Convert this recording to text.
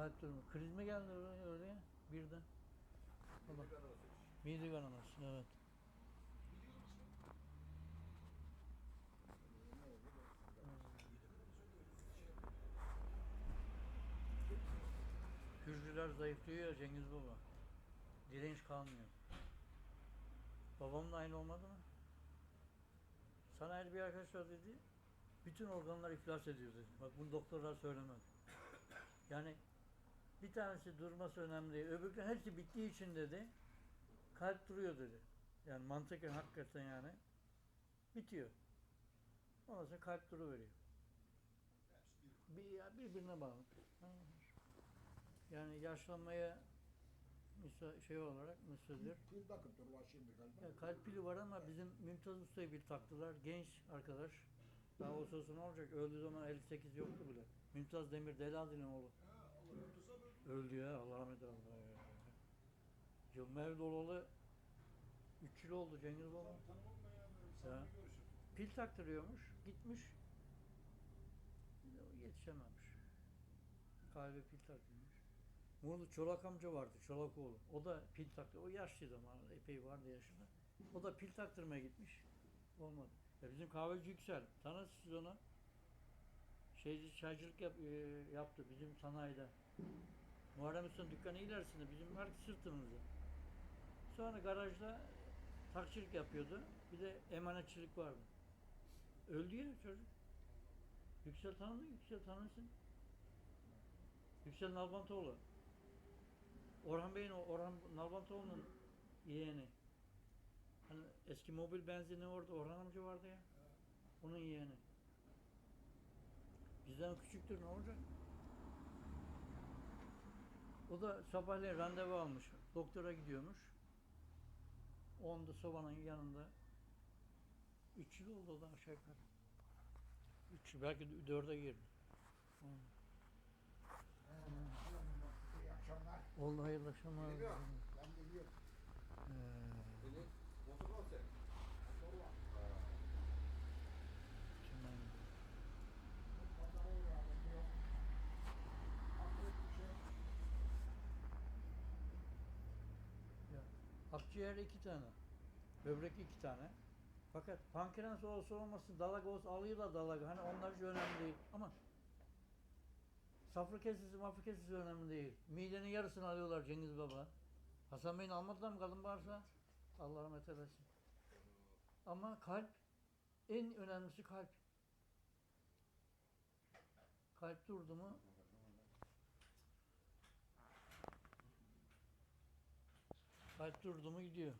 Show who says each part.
Speaker 1: Kalp durumu. Kriz mi geldi öyle, öyle birden? Allah. Mide kanaması evet. Hürcüler zayıflıyor ya Cengiz Baba. Direnç kalmıyor. Babam da aynı olmadı mı? Sanayide bir arkadaş var dedi. Bütün organlar iflas ediyor dedi. Bak bunu doktorlar söylemedi. Yani bir tanesi durması önemli değil. Öbürkünün hepsi bittiği için dedi. Kalp duruyor dedi. Yani mantıken hakikaten yani. Bitiyor. Ondan sonra kalp duruveriyor. Bir, birbirine bağlı. Yani yaşlanmaya müsa şey olarak müsaade.
Speaker 2: Pil takıntı var şimdi galiba.
Speaker 1: Ya kalp pili var ama bizim Mümtaz Usta'yı bir taktılar. Genç arkadaş. Daha o sırası ne olacak? Öldüğü zaman 58 yoktu bile. Mümtaz Demir Deladi'nin oğlu. Öldü ya Allah rahmet eylesin. Yıl Mevlid olalı 3 yıl oldu Cengiz Baba.
Speaker 2: Ya.
Speaker 1: Pil taktırıyormuş. Gitmiş. Yetişememiş. Kalbe pil taktırmış. Muğlu Çolak amca vardı. Çolakoğlu. O da pil taktı. O yaşlıydı ama epey vardı yaşında. O da pil taktırmaya gitmiş. Olmadı. Ya bizim kahveci Yüksel. Tanırsınız onu. Şeyci çaycılık yap, e, yaptı bizim sanayide. Muharrem Usta'nın dükkanı ilerisinde. Bizim var sırtımızda. Sonra garajda takçılık yapıyordu. Bir de emanetçilik vardı. Öldü ya çocuk. Yüksel tanıdın mı? Yüksel tanırsın. Yüksel Nalbantoğlu. Orhan Bey'in, Orhan Nalbantoğlu'nun yeğeni. Hani eski mobil benzini orada Orhan amca vardı ya. Onun yeğeni. Bizden küçüktür ne olacak? O da sabahleyin randevu almış. Doktora gidiyormuş. Onda sobanın yanında. Üç yıl oldu da aşağı yukarı. Üç belki dörde girdi.
Speaker 2: Akşamlar.
Speaker 1: Oldu hayırlı akşamlar.
Speaker 2: Ben geliyorum.
Speaker 1: Ee,
Speaker 3: motor mu sen?
Speaker 2: Motor var.
Speaker 1: şimdi
Speaker 2: Pazara uğradım yok. Aklık bir şey.
Speaker 1: ya, akciğer iki tane. Böbrek iki tane. Fakat pankreas olsa olmasın dalak olsa alıyorlar dalak. Hani onlar hiç önemli değil. Ama safra kesesi, mafra kesesi önemli değil. Midenin yarısını alıyorlar Cengiz Baba. Hasan Bey'in almadılar mı kadın varsa? Allah rahmet eylesin. Ama kalp, en önemlisi kalp. Kalp durdu mu Kalp durdu mu gidiyor.